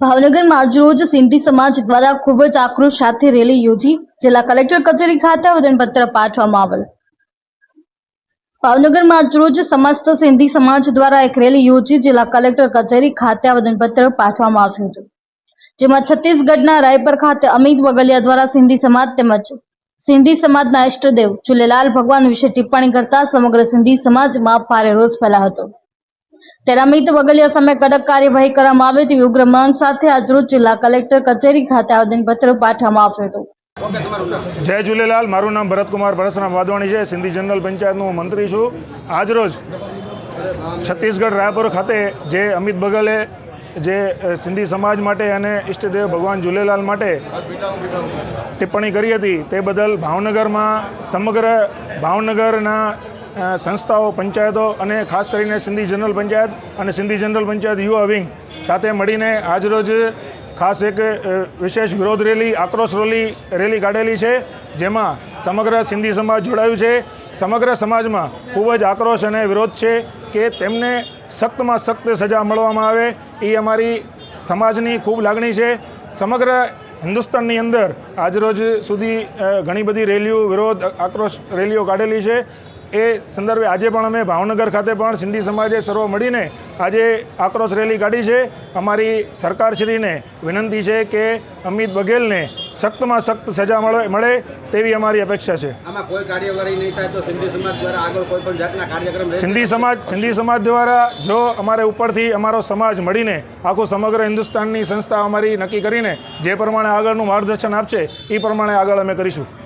ભાવનગરમાં આજરોજ સિંધી સમાજ દ્વારા ખૂબ જ આક્રોશ સાથે રેલી યોજી જિલ્લા કલેક્ટર કચેરી ખાતે આવેદનપત્ર પાઠવવામાં આવેલ. ભાવનગરમાં આજરોજ સમસ્ત સિંધી સમાજ દ્વારા એક રેલી યોજી જિલ્લા કલેક્ટર કચેરી ખાતે આવેદનપત્ર પાઠવવામાં આવ્યું હતું. જેમાં છત્તીસગઢના રાયપર ખાતે અમિત વગલિયા દ્વારા સિંધી સમાજ તેમજ સિંધી સમાજના ઇષ્ટદેવ ચુલેલાલ ભગવાન વિશે ટિપ્પણી કરતા સમગ્ર સિંધી સમાજમાં ભારે રોષ ફેલાયો હતો. ત્યારે અમિત વગલિયા સામે કડક કાર્યવાહી કરવામાં આવે તેવી ઉગ્ર માંગ સાથે આજરોજ જિલ્લા કલેક્ટર કચેરી ખાતે આવેદનપત્ર પાઠવવામાં આવ્યું હતું. જય ઝૂલેલાલ મારું નામ ભરતકુમાર પરસરામ વાધવાણી છે. સિંધી જનરલ પંચાયતનો હું મંત્રી છું. આજરોજ છત્તીસગઢ રાયપુર ખાતે જે અમિત બગલે જે સિંધી સમાજ માટે અને ઈષ્ટદેવ ભગવાન ઝૂલેલાલ માટે ટિપ્પણી કરી હતી તે બદલ ભાવનગરમાં સમગ્ર ભાવનગરના સંસ્થાઓ, પંચાયતો અને ખાસ કરીને સિંધી જનરલ પંચાયત અને સિંધી જનરલ પંચાયત યુવા વિંગ સાથે મળીને આજરોજ ખાસ એક વિશેષ વિરોધ રેલી, આક્રોશ રેલી રેલી કાઢેલી છે, જેમાં સમગ્ર સિંધી સમાજ જોડાયું છે. સમગ્ર સમાજમાં ખૂબ જ આક્રોશ અને વિરોધ છે કે તેમને સખ્તમાં સખ્ત સજા મળવામાં આવે. એ અમારી સમાજની ખૂબ લાગણી છે. સમગ્ર હિન્દુસ્તાનની અંદર આજરોજ સુધી ઘણી બધી રેલીઓ, વિરોધ, આક્રોશ રેલીઓ કાઢેલી છે. એ સંદર્ભે આજે પણ અમે ભાવનગર ખાતે પણ સિંધી સમાજે સર્વ મળીને આજે આક્રોશ રેલી કાઢી છે. અમારી સરકારશ્રીને વિનંતી છે કે અમિત બઘેલને સખ્તમાં સખ્ત સજા મળે મળે તેવી અમારી અપેક્ષા છે. આમાં કોઈ કાર્યવાહી નહીં થાય તો સિંધી સમાજ દ્વારા આગળ કોઈ પણ જાતના કાર્યક્રમ સિંધી સમાજ સિંધી સમાજ દ્વારા જો અમારે ઉપરથી અમારો સમાજ મળીને આખું સમગ્ર હિન્દુસ્તાનની સંસ્થા અમારી નક્કી કરીને જે પ્રમાણે આગળનું માર્ગદર્શન આપશે એ પ્રમાણે આગળ અમે કરીશું.